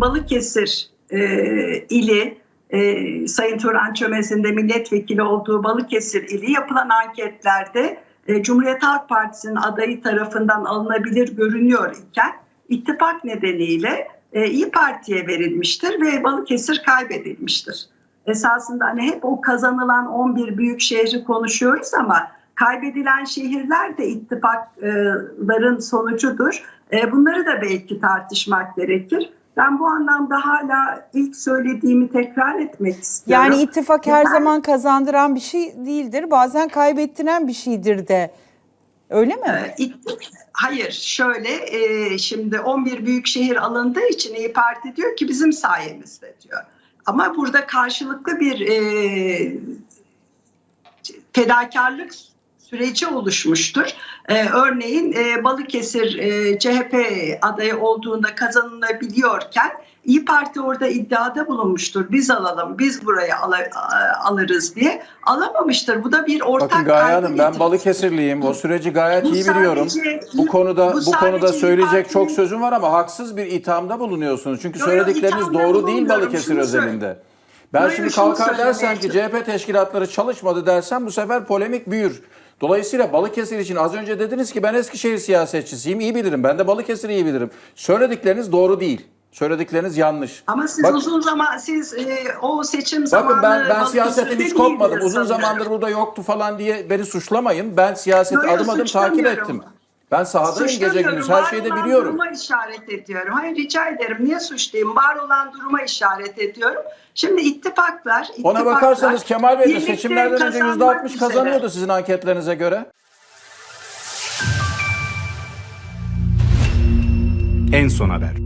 Balıkesir e, ili e, Sayın Turan Çömez'in de milletvekili olduğu Balıkesir ili yapılan anketlerde e, Cumhuriyet Halk Partisi'nin adayı tarafından alınabilir görünüyor iken ittifak nedeniyle e, İyi Parti'ye verilmiştir ve Balıkesir kaybedilmiştir. Esasında hani hep o kazanılan 11 büyük şehri konuşuyoruz ama kaybedilen şehirler de ittifakların sonucudur. E, Bunları da belki tartışmak gerekir. Ben bu anlamda hala ilk söylediğimi tekrar etmek istiyorum. Yani ittifak her Ben- zaman kazandıran bir şey değildir. Bazen kaybettiren bir şeydir de. Öyle mi? Ee, Hayır şöyle e, şimdi 11 büyük şehir alındığı için İyi Parti diyor ki bizim sayemizde diyor. Ama burada karşılıklı bir e, fedakarlık süreci oluşmuştur. Ee, örneğin e, Balıkesir e, CHP adayı olduğunda kazanılabiliyorken İyi Parti orada iddiada bulunmuştur. Biz alalım, biz buraya ala- a- alırız diye. Alamamıştır. Bu da bir ortak Bakın Gaye Hanım ben. Balıkesirliyim. O süreci gayet Bu iyi biliyorum. sadece- Bu konuda bu bu, konuda söyleyecek çok sözüm var ama haksız bir ithamda bulunuyorsunuz. Çünkü Yo, yo, söyledikleriniz ithamda doğru değil. Balıkesir özelinde. Ben Yo, yo, şimdi kalkar dersem ki CHP teşkilatları çalışmadı dersem bu sefer polemik büyür. Dolayısıyla Balıkesir için az önce dediniz ki ben Eskişehir siyasetçisiyim iyi bilirim. Ben de Balıkesir'i iyi bilirim. Söyledikleriniz doğru değil. Söyledikleriniz yanlış. Ama siz Bak- uzun zaman siz e, o seçim zamanı Bakın ben ben siyasetten hiç kopmadım. Uzun sanıyorum. zamandır burada yoktu falan diye beni suçlamayın. Ben yo, adım adım takip ettim. Ben sahadayım gece gündüz her var şeyi de olan biliyorum. duruma işaret ediyorum. Hayır rica ederim. Niye suçlayayım? Var olan duruma işaret ediyorum. Şimdi ittifaklar, Ona ittifaklar bakarsanız Kemal Bey de birlikte seçimlerden önce kazanmak %60 üzere. kazanıyordu sizin anketlerinize göre. En son haber.